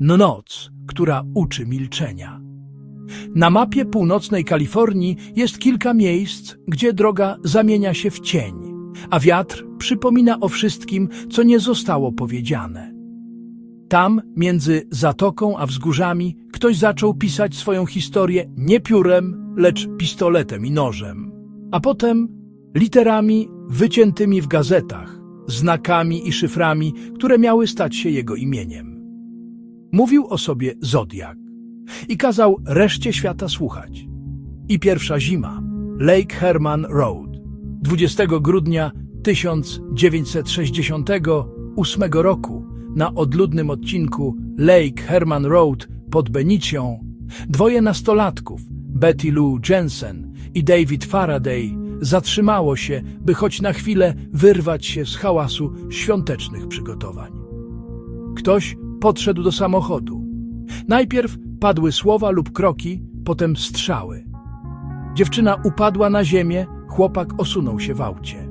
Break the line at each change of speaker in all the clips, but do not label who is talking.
Noc, która uczy milczenia. Na mapie północnej Kalifornii jest kilka miejsc, gdzie droga zamienia się w cień, a wiatr przypomina o wszystkim, co nie zostało powiedziane. Tam, między zatoką a wzgórzami, ktoś zaczął pisać swoją historię nie piórem, lecz pistoletem i nożem, a potem literami wyciętymi w gazetach, znakami i szyframi, które miały stać się jego imieniem. Mówił o sobie Zodiak i kazał reszcie świata słuchać. I pierwsza zima, Lake Herman Road, 20 grudnia 1968 roku, na odludnym odcinku Lake Herman Road pod Benicją, dwoje nastolatków, Betty Lou Jensen i David Faraday, zatrzymało się, by choć na chwilę wyrwać się z hałasu świątecznych przygotowań. Ktoś podszedł do samochodu. Najpierw padły słowa lub kroki, potem strzały. Dziewczyna upadła na ziemię, chłopak osunął się w aucie.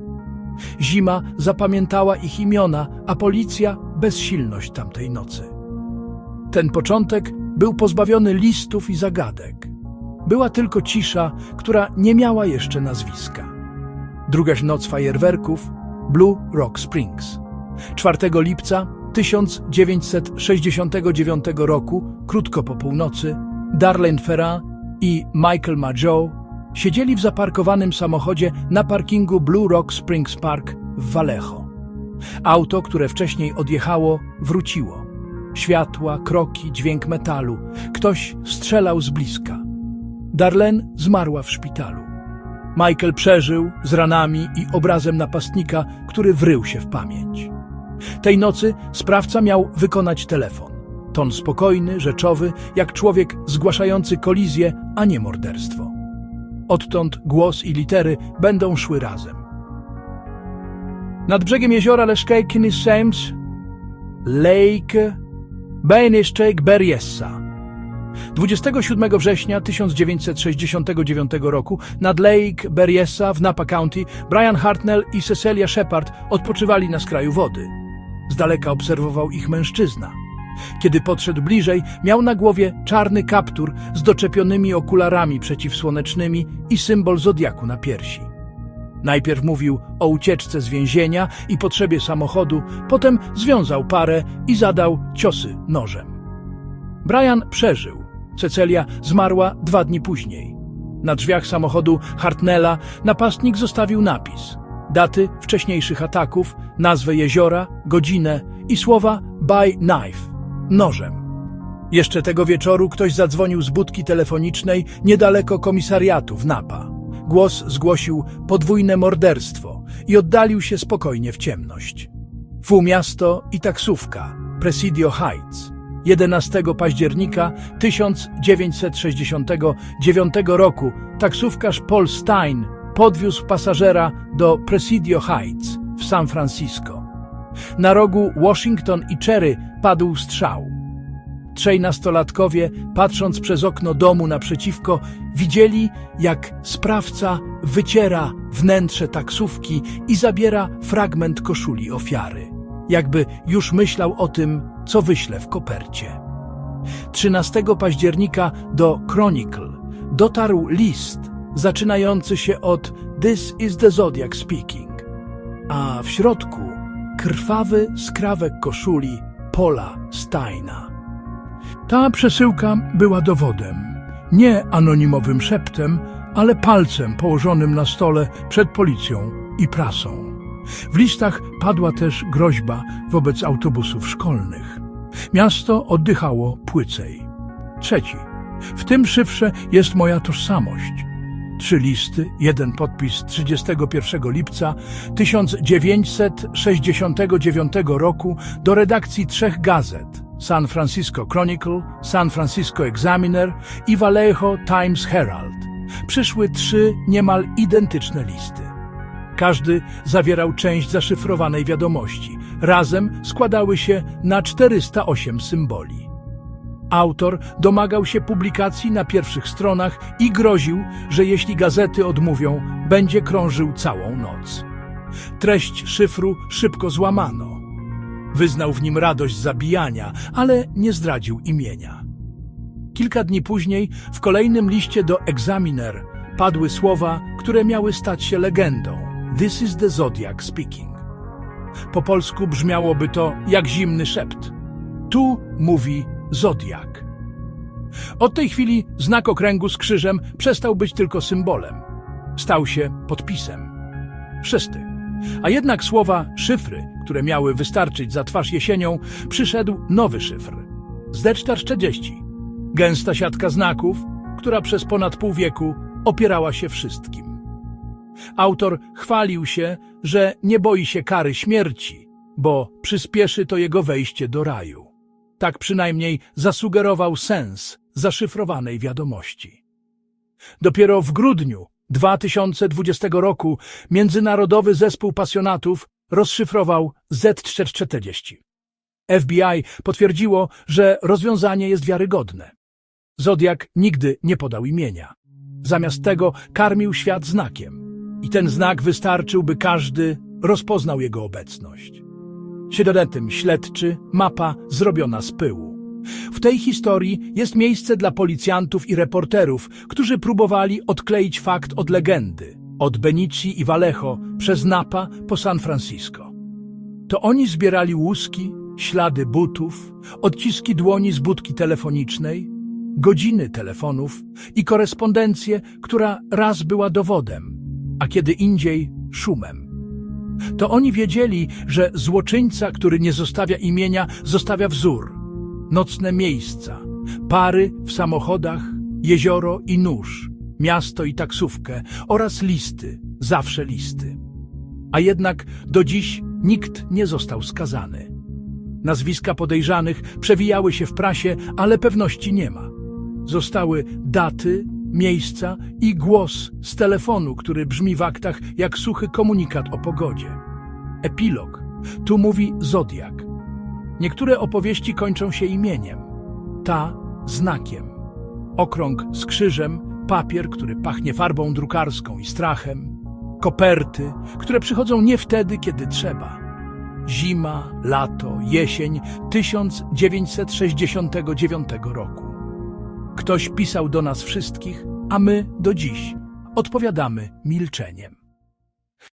Zima zapamiętała ich imiona, a policja bezsilność tamtej nocy. Ten początek był pozbawiony listów i zagadek. Była tylko cisza, która nie miała jeszcze nazwiska. Drugaś noc fajerwerków Blue Rock Springs. 4 lipca 1969 roku, krótko po północy, Darlene Ferrand i Michael Mageau siedzieli w zaparkowanym samochodzie na parkingu Blue Rock Springs Park w Vallejo. Auto, które wcześniej odjechało, wróciło. Światła, kroki, dźwięk metalu. Ktoś strzelał z bliska. Darlene zmarła w szpitalu. Michael przeżył z ranami i obrazem napastnika, który wrył się w pamięć. Tej nocy sprawca miał wykonać telefon. Ton spokojny, rzeczowy, jak człowiek zgłaszający kolizję, a nie morderstwo. Odtąd głos i litery będą szły razem. Nad brzegiem jeziora Leszkejkiny Sames Lake Bejnyszczek Berjessa. 27 września 1969 roku nad Lake Berryessa w Napa County Brian Hartnell i Cecilia Shepard odpoczywali na skraju wody. Z daleka obserwował ich mężczyzna. Kiedy podszedł bliżej, miał na głowie czarny kaptur z doczepionymi okularami przeciwsłonecznymi i symbol zodiaku na piersi. Najpierw mówił o ucieczce z więzienia i potrzebie samochodu, potem związał parę i zadał ciosy nożem. Brian przeżył. Cecelia zmarła dwa dni później. Na drzwiach samochodu Hartnella napastnik zostawił napis. Daty wcześniejszych ataków, nazwę jeziora, godzinę i słowa by knife, nożem. Jeszcze tego wieczoru ktoś zadzwonił z budki telefonicznej niedaleko komisariatu w Napa. Głos zgłosił podwójne morderstwo i oddalił się spokojnie w ciemność. Półmiasto i taksówka, Presidio Heights. 11 października 1969 roku taksówkarz Paul Stein podwiózł pasażera do Presidio Heights w San Francisco. Na rogu Washington i Cherry padł strzał. Trzej nastolatkowie, patrząc przez okno domu naprzeciwko, widzieli, jak sprawca wyciera wnętrze taksówki i zabiera fragment koszuli ofiary. Jakby już myślał o tym, co wyśle w kopercie. 13 października do Chronicle dotarł list zaczynający się od This is the Zodiac speaking, a w środku krwawy skrawek koszuli Paula Steina. Ta przesyłka była dowodem, nie anonimowym szeptem, ale palcem położonym na stole przed policją i prasą. W listach padła też groźba wobec autobusów szkolnych. Miasto oddychało płycej. Trzeci. W tym szyfrze jest moja tożsamość. Trzy listy, jeden podpis 31 lipca 1969 roku do redakcji trzech gazet San Francisco Chronicle, San Francisco Examiner i Vallejo Times Herald. Przyszły trzy niemal identyczne listy. Każdy zawierał część zaszyfrowanej wiadomości. Razem składały się na 408 symboli. Autor domagał się publikacji na pierwszych stronach i groził, że jeśli gazety odmówią, będzie krążył całą noc. Treść szyfru szybko złamano. Wyznał w nim radość zabijania, ale nie zdradził imienia. Kilka dni później w kolejnym liście do Examiner padły słowa, które miały stać się legendą. This is the Zodiac speaking. Po polsku brzmiałoby to jak zimny szept. Tu mówi Zodiak. Od tej chwili znak okręgu z krzyżem przestał być tylko symbolem. Stał się podpisem. Wszyscy. A jednak słowa szyfry, które miały wystarczyć za twarz jesienią, przyszedł nowy szyfr. Z-40. Gęsta siatka znaków, która przez ponad pół wieku opierała się wszystkim. Autor chwalił się, że nie boi się kary śmierci, bo przyspieszy to jego wejście do raju. Tak przynajmniej zasugerował sens zaszyfrowanej wiadomości. Dopiero w grudniu 2020 roku Międzynarodowy Zespół Pasjonatów rozszyfrował Z440. FBI potwierdziło, że rozwiązanie jest wiarygodne. Zodiak nigdy nie podał imienia. Zamiast tego karmił świat znakiem. I ten znak wystarczył, by każdy rozpoznał jego obecność. Siedem śledczy, mapa zrobiona z pyłu. W tej historii jest miejsce dla policjantów i reporterów, którzy próbowali odkleić fakt od legendy, od Benici i Vallejo przez Napa po San Francisco. To oni zbierali łuski, ślady butów, odciski dłoni z budki telefonicznej, godziny telefonów i korespondencję, która raz była dowodem, a kiedy indziej szumem. To oni wiedzieli, że złoczyńca, który nie zostawia imienia, zostawia wzór. Nocne miejsca, pary w samochodach, jezioro i nóż, miasto i taksówkę oraz listy, zawsze listy. A jednak do dziś nikt nie został skazany. Nazwiska podejrzanych przewijały się w prasie, ale pewności nie ma. Zostały daty, miejsca i głos z telefonu, który brzmi w aktach jak suchy komunikat o pogodzie. Epilog. Tu mówi Zodiak. Niektóre opowieści kończą się imieniem. Ta znakiem. Okrąg z krzyżem, papier, który pachnie farbą drukarską i strachem, koperty, które przychodzą nie wtedy, kiedy trzeba. Zima, lato, jesień 1969 roku. Ktoś pisał do nas wszystkich, a my do dziś odpowiadamy milczeniem.